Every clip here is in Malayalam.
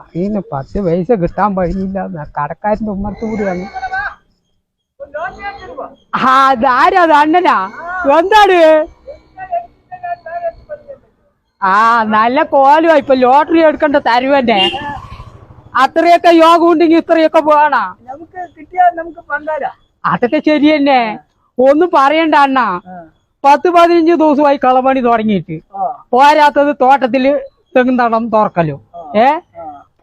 അതിന് പത്ത് പൈസ കിട്ടാൻ വഴിയില്ല. കടക്കാരന്റെ ഉമ്മർത്ത് കൂടിയാണ് ആ അതാരാ അത് അണ്ണനാ? എന്താണ് ആ നല്ല കോലുവാ. ഇപ്പൊ ലോട്ടറി എടുക്കണ്ട തരുവന്നെ. അത്രയൊക്കെ യോഗം ഉണ്ടെങ്കിൽ ഇത്രയൊക്കെ വേണ. നമുക്ക് കിട്ടിയാൽ നമുക്ക് പങ്കാല അതൊക്കെ ശരി തന്നെ ഒന്നും പറയണ്ട അണ്ണ. പത്ത് പതിനഞ്ച് ദിവസമായി കളപണി തുടങ്ങിയിട്ട്. പോരാത്തത് തോട്ടത്തിൽ തെങ്ങുന്തടം തുറക്കലും. ഏ?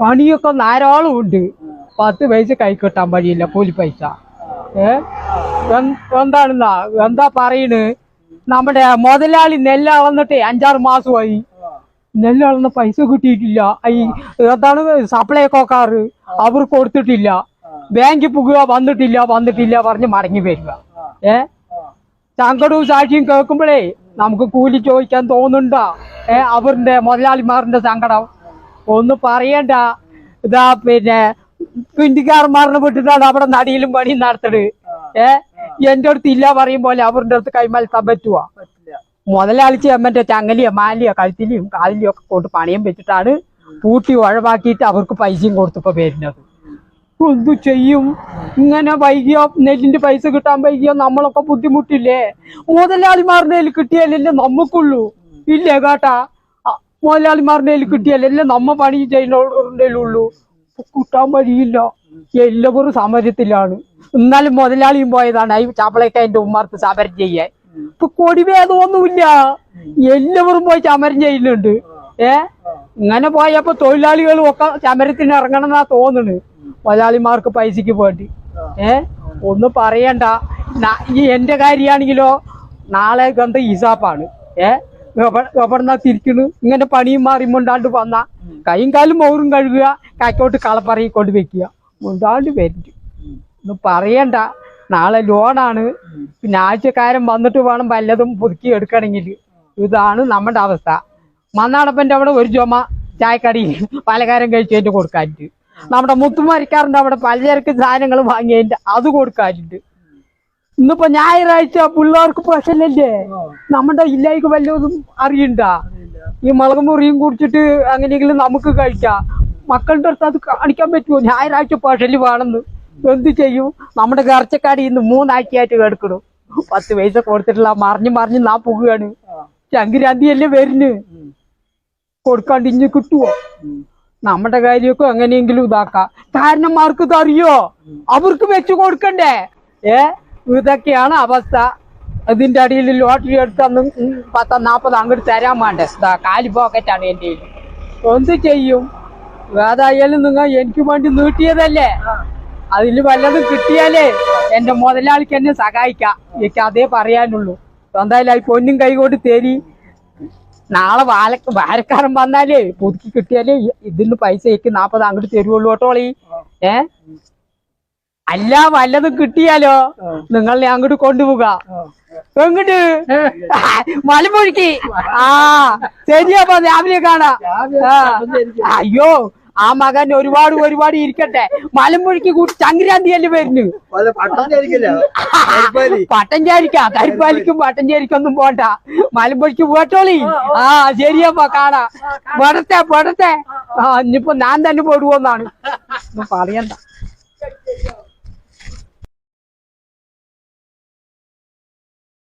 പണിയൊക്കെ ധാരാളം ഉണ്ട്. പത്ത് പൈസ കൈ വഴിയില്ല കൂലി പൈസ. ഏ? എന്താണെന്ന എന്താ പറയണ്? നമ്മുടെ മുതലാളി നെല്ല് അളന്നിട്ട് അഞ്ചാറ് മാസമായി. നെല്ല് അളന്ന പൈസ കിട്ടിയിട്ടില്ല. ഈ എന്താണ് സപ്ലൈ കോക്കാറ് അവർ കൊടുത്തിട്ടില്ല. ബാങ്കിൽ പോകുക വന്നിട്ടില്ല വന്നിട്ടില്ല പറഞ്ഞ് മടങ്ങി വരിക. ഏ? സങ്കടവും സാക്ഷിയും കേൾക്കുമ്പോഴേ നമുക്ക് കൂലി ചോദിക്കാൻ തോന്നുന്നുണ്ടോ? ഏ അവരുടെ മുതലാളിമാരുടെ സങ്കടം. ഒന്ന് പറയണ്ട. ഇതാ പിന്നെ പിണ്ടിക്കാരന്മാറിനെ വിട്ടിട്ടാണ് അവിടെ നടിയിലും പണി നടത്തത് ഏ? എന്റെ അടുത്ത് ഇല്ല പറയും പോലെ അവരുടെ അടുത്ത് കൈമലത്താൻ പറ്റുവാ? പറ്റില്ല. മുതലാളി ചെമ്മന്റെ ചങ്ങലിയോ മാലിയോ കഴുത്തിലിയും കാലിലെയും ഒക്കെ കൊണ്ട് പണയം വെച്ചിട്ടാണ് പൂട്ടി ഉഴവാക്കിയിട്ട് അവർക്ക് പൈസയും കൊടുത്തപ്പോ വരുന്നത്. എന്തു ചെയ്യും? ഇങ്ങനെ വൈകിയോ നെല്ലിന്റെ പൈസ കിട്ടാൻ വൈകിയോ നമ്മളൊക്കെ ബുദ്ധിമുട്ടില്ലേ? മുതലാളിമാരുടെ കയ്യിൽ കിട്ടിയാലല്ലേ നമുക്കുള്ളൂ. ഇല്ലേ കേട്ടാ? മുതലാളിമാരുടെ കയ്യിൽ എല്ലാം നമ്മ പണി ചെയ്യുന്നവരുടെ ഉള്ളൂ കിട്ടാൻ വഴിയില്ല. എല്ലാവരും സമരത്തിലാണ്. എന്നാലും മുതലാളിയും പോയതാണ്. ഈ ചാപ്പളേക്കതിന്റെ ഉമ്മാർക്ക് സമരം ചെയ്യാൻ. ഇപ്പൊ കൊടിവേദമൊന്നുമില്ല. എല്ലാവരും പോയി സമരം ചെയ്യുന്നുണ്ട്. ഏ? ഇങ്ങനെ പോയപ്പോ തൊഴിലാളികളും ഒക്കെ സമരത്തിന് ഇറങ്ങണം എന്നാ തോന്നുന്നു മുതലാളിമാർക്ക് പൈസക്ക് വേണ്ടി. ഏ? ഒന്നും പറയണ്ട. എന്റെ കാര്യമാണെങ്കിലോ നാളെ കണ്ട് ഇസാപ്പാണ് ഏ? എവിടെന്നാ തിരിക്കണു. ഇങ്ങനെ പണിയും മാറി മുണ്ടാണ്ട് വന്ന കൈയും കാലും മോറും കഴുകുക കാക്കോട്ട് കളപ്പറയി കൊണ്ട് വെക്കുക. മുണ്ടാണ്ട് വരും ഒന്നും പറയണ്ട. നാളെ ലോണാണ്. പിന്നെ ആഴ്ചക്കാരൻ വന്നിട്ട് വേണം വല്ലതും പുതുക്കി എടുക്കണമെങ്കിൽ. ഇതാണ് നമ്മുടെ അവസ്ഥ. മന്നാടപ്പന്റെ അവിടെ ഒരു ചുമ ചായക്കടി പലകാരം കഴിച്ചതിന്റെ കൊടുക്കാനുണ്ട്. നമ്മുടെ മുത്തുമരിക്കാറിന്റെ അവിടെ പലചരക്ക് സാധനങ്ങൾ വാങ്ങിയതിന്റെ അത് കൊടുക്കാനുണ്ട്. ഇന്നിപ്പോ ഞായറാഴ്ച പിള്ളേർക്ക് പ്രശ്നമില്ലേ നമ്മുടെ ഇല്ലായ്ക്ക് വല്ലതും അറിയണ്ട? ഈ മുളക് മുറിയും കുടിച്ചിട്ട് അങ്ങനെയെങ്കിലും നമുക്ക് കഴിക്കാം. മക്കളുടെ അടുത്ത് അത് കാണിക്കാൻ പറ്റുമോ? ഞായറാഴ്ച പഴലി വേണമെന്ന്. എന്ത് ചെയ്യും? നമ്മുടെ കറച്ചക്കാടി ഇന്ന് മൂന്നാഴ്ചയായിട്ട് കിടക്കണം. പത്ത് പൈസ കൊടുത്തിട്ടില്ല മറിഞ്ഞ് മറിഞ്ഞ് നാ പോകുകയാണ്. ചങ്കിരാന്തിയല്ലേ വരുന്ന്? കൊടുക്കാണ്ട് ഇഞ്ഞ് കിട്ടുവോ? നമ്മുടെ കാര്യമൊക്കെ എങ്ങനെയെങ്കിലും ഇതാക്കാം. കാരണന്മാർക്ക് ഇത് അറിയോ അവർക്ക് വെച്ച് കൊടുക്കണ്ടേ? ഏ? ഇതൊക്കെയാണ് അവസ്ഥ. ഇതിന്റെ അടിയിൽ ലോട്ടറി എടുത്തൊന്നും പത്ത് നാപ്പത് അങ്ങോട്ട് തരാൻ വേണ്ടേ. കാലി പോക്കറ്റാണ് എന്റെ എന്ത് ചെയ്യും? ഏതായാലും നിങ്ങൾ എനിക്ക് വേണ്ടി നീട്ടിയതല്ലേ? അതിൽ വല്ലതും കിട്ടിയാലേ എന്റെ മുതലാളിക്ക് എന്നെ സഹായിക്കാം. എനിക്ക് അതേ പറയാനുള്ളൂ. എന്തായാലും ഈ പൊന്നും കൈകൊണ്ട് തേരി. നാളെ വാല വാരക്കാരൻ വന്നാലേ പുതുക്കി കിട്ടിയാലേ ഇതിന് പൈസ എനിക്ക് നാപ്പത് അങ്ങോട്ട് തരുവുള്ളൂ കേട്ടോളി. ഏ? അല്ല വല്ലതും കിട്ടിയാലോ? നിങ്ങളെ അങ്ങോട്ട് കൊണ്ടുപോക എങ്ങോട്ട്? മലമ്പുഴക്ക്. ആ ശരിയപ്പോ രാവിലെ കാണാം. അയ്യോ ആ മകൻ ഒരുപാട് ഒരുപാട് ഇരിക്കട്ടെ. മലമ്പുഴക്ക് കൂട്ടി ചങ്ക്രാന്തിയല്ലേ വരുന്നു? പട്ടഞ്ചേരിക്കാ കരിപ്പാലിക്കും പട്ടഞ്ചേരിക്കൊന്നും പോണ്ട. മലമ്പുഴക്ക് പോട്ടോളി ആ ശരിയപ്പ കാണാ. പെടത്തെ പെടത്തെ ആ ഇനിയിപ്പോ ഞാൻ തന്നെ പോടുവോന്നാണ്. ഒന്നും പറയണ്ട.